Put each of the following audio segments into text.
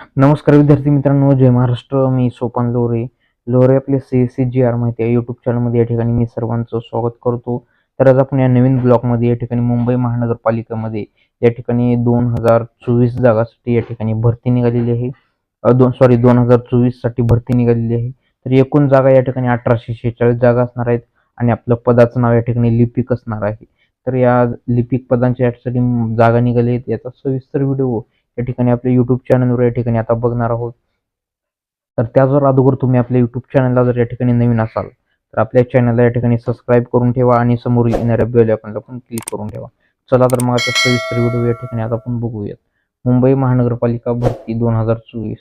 नमस्कार विद्यार्थी मित्रांनो जय महाराष्ट्र. मी सोपान लोरे. लोरे आपले सी सी जी आर माहिती आहे. यूट्यूब चॅनलमध्ये या ठिकाणी मी सर्वांचं स्वागत करतो. तर आज आपण या नवीन ब्लॉकमध्ये या ठिकाणी मुंबई महानगरपालिकेमध्ये या ठिकाणी दोन हजार चोवीस जागासाठी या ठिकाणी भरती निघालेली आहे. दोन सॉरी दोन हजार चोवीससाठी भरती निघालेली आहे. तर एकूण जागा या ठिकाणी अठराशे शेहेचाळीस जागा असणार आहेत आणि आपलं पदाचं नाव या ठिकाणी लिपिक असणार आहे. तर या लिपिक पदांच्या यासाठी जागा निघाली आहेत. याचा सविस्तर व्हिडिओ या ठिकाणी आपल्या युट्यूब चॅनलवर या ठिकाणी आता बघणार आहोत. तर त्याचवर अगोदर तुम्ही आपल्या युट्यूब चॅनलला जर या ठिकाणी नवीन असाल तर आपल्या चॅनलला या ठिकाणी सबस्क्राईब करून ठेवा आणि समोर येणाऱ्या बेल आयकॉनला पण क्लिक करून ठेवा. चला तर मग आता सविस्तर व्हिडिओ या ठिकाणी आता आपण बघूयात. मुंबई महानगरपालिका भरती दोन हजार चोवीस.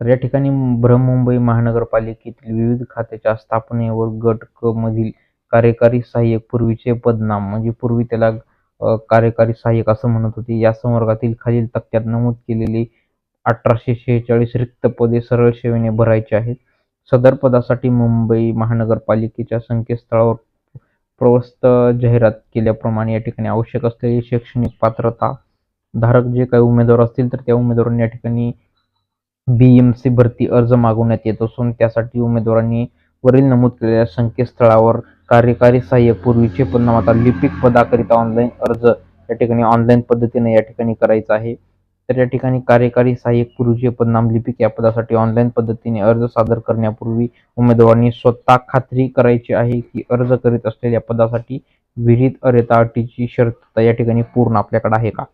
तर या ठिकाणी ब्रह्ममुंबई महानगरपालिकेतील विविध खात्याच्या स्थापनेवर गट क मधील कार्यकारी सहाय्यक पूर्वीचे पदनाम म्हणजे पूर्वी त्याला कार्यकारी सहाय्यक असं म्हणत होती. या संवर्गातील खालील तक्त्यात नमूद केलेली अठराशे शेहेचाळीस रिक्त पदे सरळ सेवेने भरायची आहेत. सदर पदासाठी मुंबई महानगरपालिकेच्या संकेतस्थळावर प्रवस्त जाहिरात केल्याप्रमाणे या ठिकाणी आवश्यक असलेली शैक्षणिक पात्रता धारक जे काही उमेदवार असतील तर त्या उमेदवारांनी या ठिकाणी बी एम सी भरती अर्ज मागवण्यात येत असून त्यासाठी उमेदवारांनी वरील नमूद केलेल्या संकेतस्थळावर कार्यकारी सहाय्यक पूर्वीचे परिणाम आता लिपिक पदाकरिता ऑनलाईन अर्ज या ठिकाणी ऑनलाईन पद्धतीने या ठिकाणी करायचा आहे. तर या ठिकाणी कार्यकारी सहाय्यक पूर्वीचे पदनाम लिपिक या पदासाठी ऑनलाईन पद्धतीने अर्ज सादर करण्यापूर्वी उमेदवारांनी स्वतः खात्री करायची आहे की अर्ज करीत असलेल्या पदासाठी विहित अरेता अटीची शर्त या ठिकाणी पूर्ण आपल्याकडे आहे का?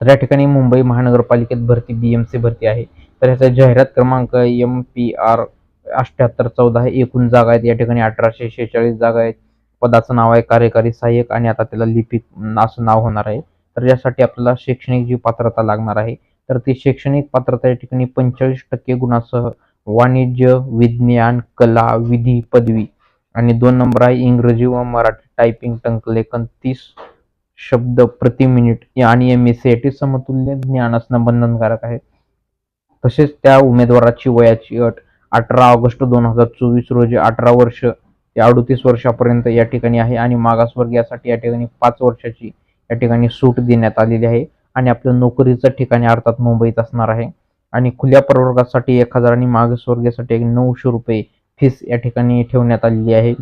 तर या ठिकाणी मुंबई महानगरपालिकेत भरती बी एम सी भरती आहे. तर ह्याचा जाहिरात क्रमांक एम पी आर अठ्ठ्याहत्तर चौदा आहे एकूण जागा आहेत. या ठिकाणी अठराशे शेहेचाळीस जागा आहेत. पदाचं नाव आहे कार्यकारी सहाय्यक आणि आता त्याला लिपिक असं नाव होणार आहे. तर यासाठी आपल्याला शैक्षणिक जी पात्रता लागणार आहे तर ती शैक्षणिक पात्रता या ठिकाणी पंचेचाळीस टक्के गुणासह वाणिज्य विज्ञान कला विधी पदवी आणि दोन नंबर आहे इंग्रजी व मराठी. टायपिंग टंकलेखन तीस शब्द प्रति मिनिट आणि M S C I T समतुल्य ज्ञान असणं बंधनकारक आहे. तसेच त्या उमेदवाराची वयाची अट अठरा ऑगस्ट दोन हजार चोवीस रोजी अठरा वर्ष ते अडतीस वर्षापर्यंत या ठिकाणी आहे आणि मागासवर्गीयासाठी या ठिकाणी पाच वर्षाची या ठिकाणी सूट देण्यात आलेली आहे आणि आपलं नोकरीचं ठिकाणी अर्थात मुंबईत असणार आहे. आणि खुल्या प्रवर्गासाठी एक हजार आणि मागासवर्गीयासाठी एक नऊशे रुपये फीस या ठिकाणी ठेवण्यात आलेली आहे.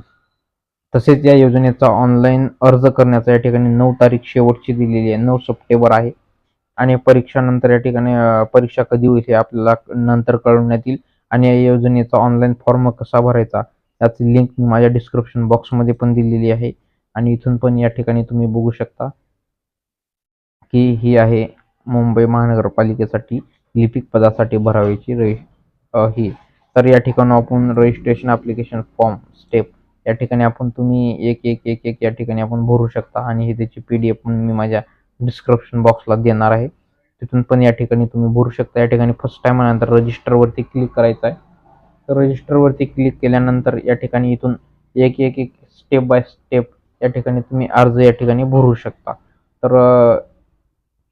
तसेच या योजनेचा ऑनलाईन अर्ज करण्याचा या ठिकाणी नऊ तारीख शेवटची दिलेली आहे नऊ सप्टेंबर आहे. आणि परीक्षानंतर या ठिकाणी परीक्षा कधी होईल हे आपल्याला नंतर कळवण्यात येईल. आणि या योजनेचा ऑनलाईन फॉर्म कसा भरायचा याची लिंक मी माझ्या डिस्क्रिप्शन बॉक्समध्ये पण दिलेली आहे. आणि इथून पण या ठिकाणी तुम्ही बघू शकता की ही आहे मुंबई महानगरपालिकेसाठी लिपिक पदासाठी भरावीची रे ही. तर या ठिकाणी आपण रजिस्ट्रेशन ॲप्लिकेशन फॉर्म स्टेप या ठिकाणी आपण तुम्ही एक एक एक एक या ठिकाणी आपण भरू शकता. आणि हे त्याची पी डी एफ पण मी माझ्या डिस्क्रिप्शन बॉक्सला देणार आहे. तिथून पण या ठिकाणी तुम्ही भरू शकता. या ठिकाणी फर्स्ट टाइम रजिस्टरवरती क्लिक करायचं आहे. तर रजिस्टरवरती क्लिक केल्यानंतर या ठिकाणी इथून एक एक एक स्टेप बाय स्टेप या ठिकाणी तुम्ही अर्ज या ठिकाणी भरू शकता. तर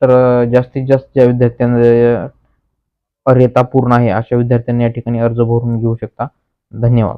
तर जास्तीत जास्त ज्या विद्यार्थ्यांना अर्हता पूर्ण आहे अशा विद्यार्थ्यांनी या ठिकाणी अर्ज भरून घेऊ शकता. धन्यवाद.